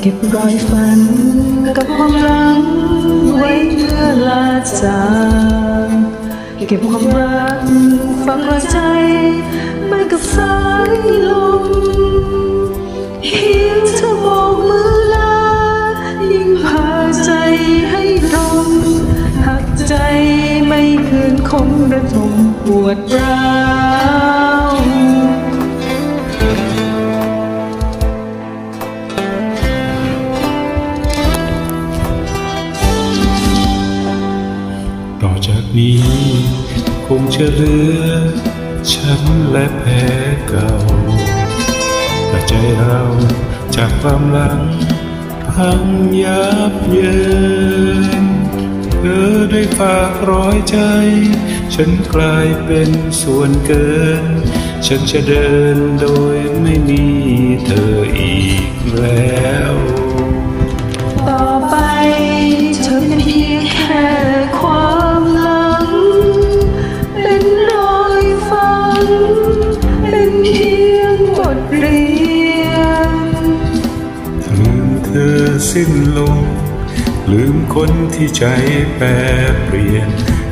เก็บรอยฝันกับความรักไว้เพื่อลาจากเก็บความรักฝังหัวใจไปกับสายลมเพียงเธอโบกมือลายิ่งพาใจให้ตรงหักใจไม่คืนคงระทมปวดร้าว นี้ คงจะเหลือฉันและแพ้เก่าแต่ใจเราจากความหลัง พังยับเยินเธอได้ฝากร้อยใจ ฉันกลายเป็นส่วนเกิน ฉันจะเดินโดยไม่มีเธออีกแล้ว ธอสิ้นลง ลืมคนที่ใจแปรเปลี่ยน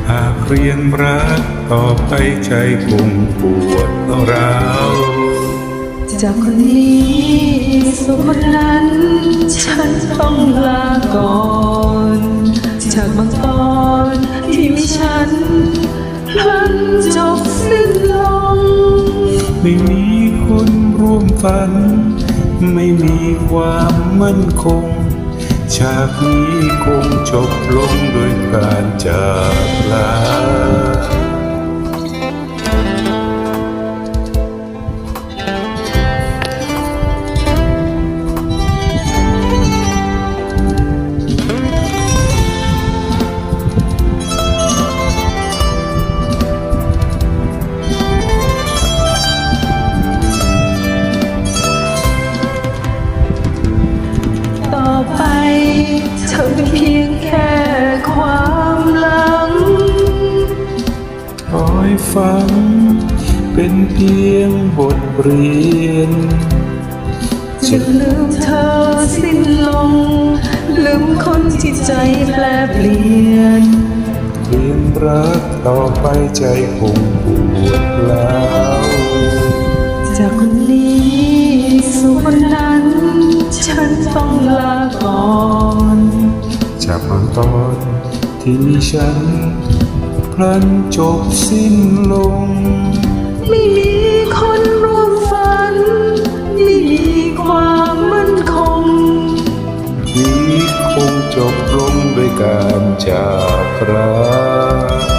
หากเรียนรักต่อไปใจคงปวดร้าวจากคนนี้สู่คนนั้น ฉันต้องลาก่อนจากบางตอนที่มีฉันพลันจบสิ้นลงไม่มีคนร่วมฝัน ไม่มีความมั่นคง ฉากนี้คงจบลงโดยการจากลา บทเรียนจะลืมเธอสิ้นลง ลืมคนที่ใจแปลเปลี่ยนเรียนรักต่อไปใจคงปวดร้าวจากคนนี้สู่คนนั้น ฉันต้องลาก่อนจากบางตอนที่มีฉันพลันจบสิ้นลง นี้คงจบลงด้วยการจากรา